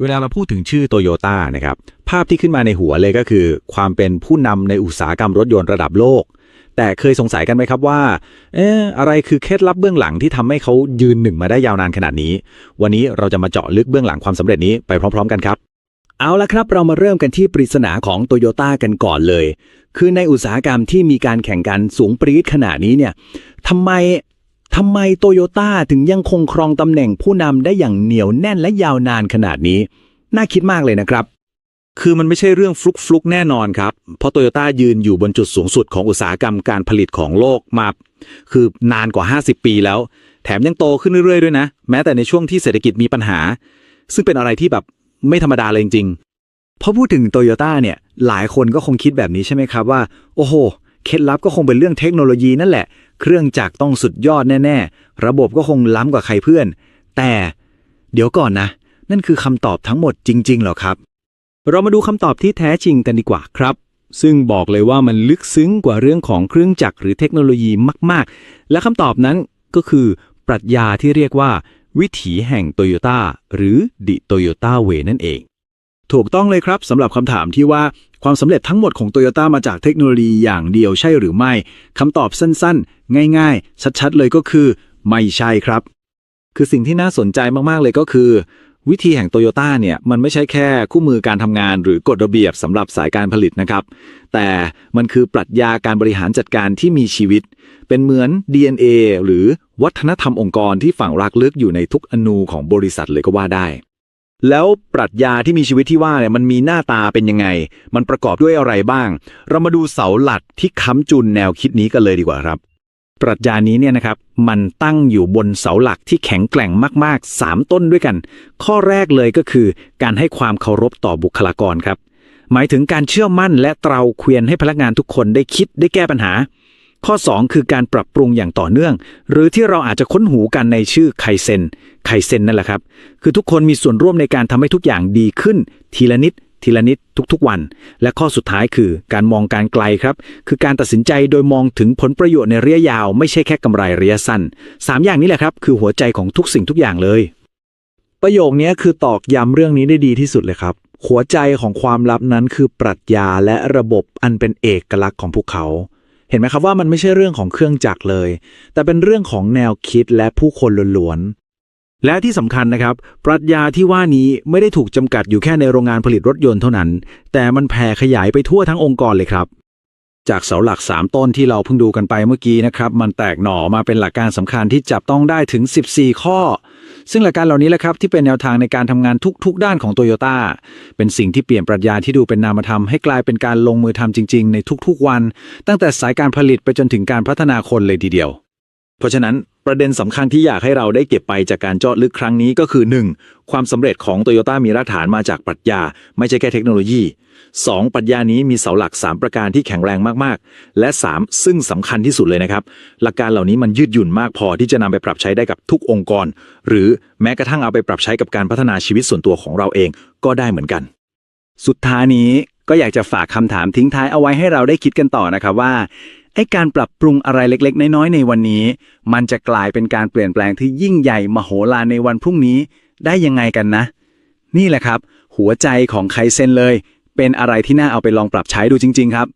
เวลาเราพูดถึงชื่อโตโยต้านะครับภาพที่ขึ้นมาในหัวเลยก็คือ ความเป็นผู้นำในอุตสาหกรรมรถยนต์ระดับโลก แต่เคยสงสัยกันไหมครับว่าเอ๊ะอะไรคือเคล็ดลับเบื้องหลังที่ทำให้เขายืนหนึ่งมาได้ยาวนานขนาดนี้ วันนี้เราจะมาเจาะลึกเบื้องหลังความสำเร็จนี้ไปพร้อม ๆ กันครับเอาละครับ เรามาเริ่มกันที่ปริศนาของโตโยต้ากันก่อนเลย คือในอุตสาหกรรมที่มีการแข่งกันสูงปรี๊ดขนาดนี้เนี่ยทำไม ทำไมโตโยต้าถึงยังคงครองตำแหน่งผู้นำได้อย่างเหนียวแน่นและยาวนานขนาดนี้ น่าคิดมากเลยนะครับ คือมันไม่ใช่เรื่องฟลุกฟลุกแน่นอนครับ เพราะโตโยต้ายืนอยู่บนจุดสูงสุดของอุตสาหกรรมการผลิตของโลกมา คือนานกว่า 50 ปีแล้ว แถมยังโตขึ้นเรื่อยๆด้วยนะ แม้แต่ในช่วงที่เศรษฐกิจมีปัญหา ซึ่งเป็นอะไรที่แบบไม่ธรรมดาเลยจริงๆพอพูดถึงโตโยต้าเนี่ยหลายคนก็คงคิดแบบนี้ใช่ไหมครับว่า โอ้โห เคล็ดลับก็คงเป็นเรื่องเทคโนโลยีนั่นแหละ เครื่องจักรต้องสุดยอดแน่ ๆ ระบบก็คงล้ำกว่าใครเพื่อน แต่เดี๋ยวก่อนนะ นั่นคือคำตอบทั้งหมดจริงๆหรอครับ เรามาดูคำตอบที่แท้จริงกันดีกว่าครับ ซึ่งบอกเลยว่ามันลึกซึ้งกว่าเรื่องของเครื่องจักรหรือเทคโนโลยีมาก ๆ และคำตอบนั้นก็คือปรัชญาที่เรียกว่า วิถีแห่งโตโยต้าหรือ The Toyota Way นั่นเอง ถูกต้องเลยครับสำหรับคำถามที่ว่าความสำเร็จทั้งหมดของโตโยต้ามาจากเทคโนโลยีอย่างเดียวใช่หรือไม่คำตอบสั้นๆ ง่ายๆ ชัดๆ เลยก็คือ ไม่ใช่ครับ คือสิ่งที่น่าสนใจมากๆเลยก็คือ วิธีแห่งโตโยต้าเนี่ย มันไม่ใช่แค่คู่มือการทำงาน หรือกฎระเบียบสำหรับสายการผลิตนะครับ แต่มันคือปรัชญาการบริหารจัดการที่มีชีวิต เป็นเหมือน DNA หรือวัฒนธรรมองค์กรที่ฝังรากลึกอยู่ในทุกอนูของบริษัทเลยก็ว่าได้ แล้วปรัชญาที่มีชีวิตที่ว่าเนี่ยมันมีหน้าตาเป็นยังไง มันประกอบด้วยอะไรบ้าง เรามาดูเสาหลักที่ค้ำจุนแนวคิดนี้กันเลยดีกว่าครับ ปรัชญานี้เนี่ยนะครับ มันตั้งอยู่บนเสาหลักที่แข็งแกร่งมากๆ 3 ต้นด้วยกัน ข้อแรกเลยก็คือ การให้ความเคารพต่อบุคลากรครับ หมายถึงการเชื่อมั่นและเตราเควียนให้พนักงานทุกคนได้คิดได้แก้ปัญหา ข้อ 2 คือการปรับปรุงอย่างต่อเนื่อง หรือที่เราอาจจะค้นหูกันในชื่อไคเซนไคเซนนั่นแหละครับ คือทุกคนมีส่วนร่วมในการทำให้ทุกอย่างดีขึ้น ทีละนิด ทีละนิดทุกๆวัน และข้อสุดท้ายคือการมองการไกลครับ คือการตัดสินใจโดยมองถึงผลประโยชน์ในระยะยาว ไม่ใช่แค่กำไรระยะสั้นสามอย่างนี้แหละครับ คือหัวใจของทุกสิ่งทุกอย่างเลย ประโยคนี้คือตอกย้ำเรื่องนี้ได้ดีที่สุดเลยครับหัวใจของความลับนั้นคือปรัชญาและระบบอันเป็นเอกลักษณ์ของพวกเขา เห็นไหมครับว่ามันไม่ใช่เรื่องของเครื่องจักรเลย แต่เป็นเรื่องของแนวคิดและผู้คนล้วนๆ และที่สำคัญนะครับ ปรัชญาที่ว่านี้ไม่ได้ถูกจำกัดอยู่แค่ในโรงงานผลิตรถยนต์เท่านั้น แต่มันแผ่ขยายไปทั่วทั้งองค์กรเลยครับจากเสาหลัก 3 ต้นที่เราเพิ่งดูกันไปเมื่อกี้นะครับ มันแตกหน่อมาเป็นหลักการสำคัญที่จับต้องได้ถึง 14 ข้อ ซึ่งหลักการเหล่านี้แหละครับที่เป็นแนวทางในการทำงานทุกๆ ด้านของโตโยต้าเป็นสิ่งที่เปลี่ยนปรัชญาที่ดูเป็นนามธรรมให้กลายเป็นการลงมือทำจริง ๆ ในทุกๆวัน ตั้งแต่สายการผลิตไปจนถึงการพัฒนาคนเลยทีเดียว เพราะฉะนั้นประเด็นสำคัญที่อยากให้เราได้เก็บไปจากการเจาะลึกครั้งนี้ก็คือ 1. ความสำเร็จของโตโยต้ามีรากฐานมาจากปรัชญา ไม่ใช่แค่เทคโนโลยี 2. ปรัชญานี้มีเสาหลัก 3 ประการที่แข็งแรงมากๆ และ 3. ซึ่งสำคัญที่สุดเลยนะครับ หลักการเหล่านี้มันยืดหยุ่นมากพอที่จะนำไปปรับใช้ได้กับทุกองค์กร หรือแม้กระทั่งเอาไปปรับใช้กับการพัฒนาชีวิตส่วนตัวของเราเองก็ได้เหมือนกัน สุดท้ายนี้ก็อยากจะฝากคำถามทิ้งท้ายเอาไว้ให้เราได้คิดกันต่อนะครับว่า ไอ้การปรับปรุงอะไรเล็กๆ น้อยๆ ในวันนี้ มันจะกลายเป็นการเปลี่ยนแปลงที่ยิ่งใหญ่มโหฬารในวันพรุ่งนี้ได้ยังไงกันนะ นี่แหละครับ หัวใจของไคเซนเลย เป็นอะไรที่น่าเอาไปลองปรับใช้ดูจริง ๆ ครับ